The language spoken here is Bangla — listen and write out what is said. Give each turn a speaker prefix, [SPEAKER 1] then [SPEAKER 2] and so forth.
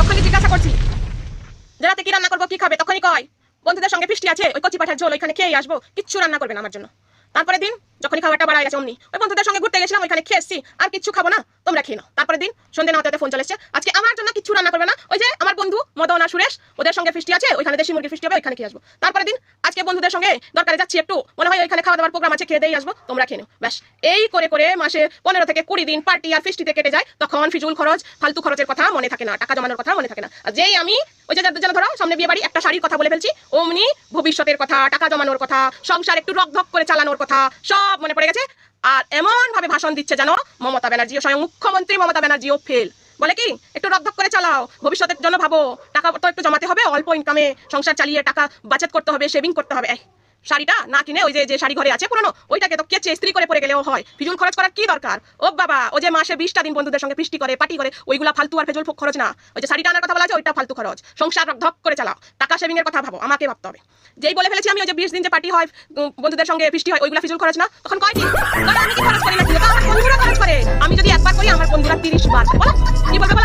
[SPEAKER 1] যখনই জিজ্ঞাসা করছি যে রাতে কি রান্না করব, কি খাবে? তখনই কয়, বন্ধুদের সঙ্গে ফিস্টি আছে, ওই কচি পাঠার ঝোল, ওইখানে খেয়ে আসব, কিচ্ছু রান্না করবে না আমার জন্য। তারপরে দিন যখনই খাবারটা বাড়ায় গেছে অমনি, ওই বন্ধুদের সঙ্গে ঘুরতে গেছিলাম, ওইখানে খেয়ে এসছি, আর কিচ্ছু খাব না, তোমরা খেয়ে নাও। তারপরে দিন সন্ধ্যে নাতে ফোন চলে এসছে, আজকে আমার জন্য কিচ্ছু রান্না করবে না, ওই যে আমার বন্ধু মদন সুরেশ, ওদের সঙ্গে ফিস্টি আছে, ওইখানে দেশি মুরগি ফিস্টি হবে, ওইখানে খেয়ে আসব। তারপরে দিন আজকে বন্ধুদের সঙ্গে দরকারে যাচ্ছি একটু। মনে হয় ওইখানে খাওয়া দাওয়ার প্রোগ্রাম আছে, খেয়ে দিয়ে আসব, তোমরা খেয়ে ব্যাস, এই করে করে মাসে পনেরো থেকে কুড়ি দিন পার্টি আর ফিস্টিতে কেটে যায়, তখন ফিজুল খরচ, ফালতু খরচের কথা মনে থাকে না, টাকা জমানোর কথা মনে থাকে না। আর যেই আমি, ওই যে যেন ধরো, সামনে বিয়ে বাড়ি, একটা শাড়ির কথা বলে ফেলছি, অমনি ভবিষ্যতের কথা, টাকা জমানোর কথা, সংসার একটু রকধক করে চালানোর কথা, সব মনে পড়ে গেছে। আর এমন ভাবে ভাষণ দিচ্ছে জানো মমতা ব্যানার্জিও স্বয়ং মুখ্যমন্ত্রী মমতা ব্যানার্জিও ফেল বলে কি? একটু করে চালাও, ভবিষ্যতের জন্য ভাবো। টাকা তো একটু জমাতে হবে, অল্প ইনকামে সংসার চালিয়ে টাকা বাঁচাত করতে হবে সেভিং করতে হবে। শাড়িটা না কিনে ওই যে যে শাড়ি ঘরে আছে পুরনো, ওইটাকে তো কেচে ইস্ত্রি করে পরে গেলেও হয়। ফিজুল খরচ করার কি দরকার? ও বাবা, ও যে মাসে বিশটা দিন বন্ধুদের সঙ্গে ফিস্টি করে, পার্টি করে, ওইগুলা ফালতু আর ফেজুল খরচ না। ওই যে শাড়িটা আনার কথা বলা আছে, ওইটা ফালতু খরচ। সংসার ধক করে চালাও। টাকা সেভিং এর কথা ভাবো, আমাকে ভাবতে হবে। যেই বলে ফেলেছি আমি, ওই যে বিশ দিন যে পার্টি হয় বন্ধুদের সঙ্গে ফিস্টি হয়, ওইগুলা ফিজুল খরচ না। তখন কয় কি? আমি কি খরচ করি না বন্ধুরা খরচ করে। আমি যদি একবার করি, আমার বন্ধুরা তিরিশ বার বলো, কি বলব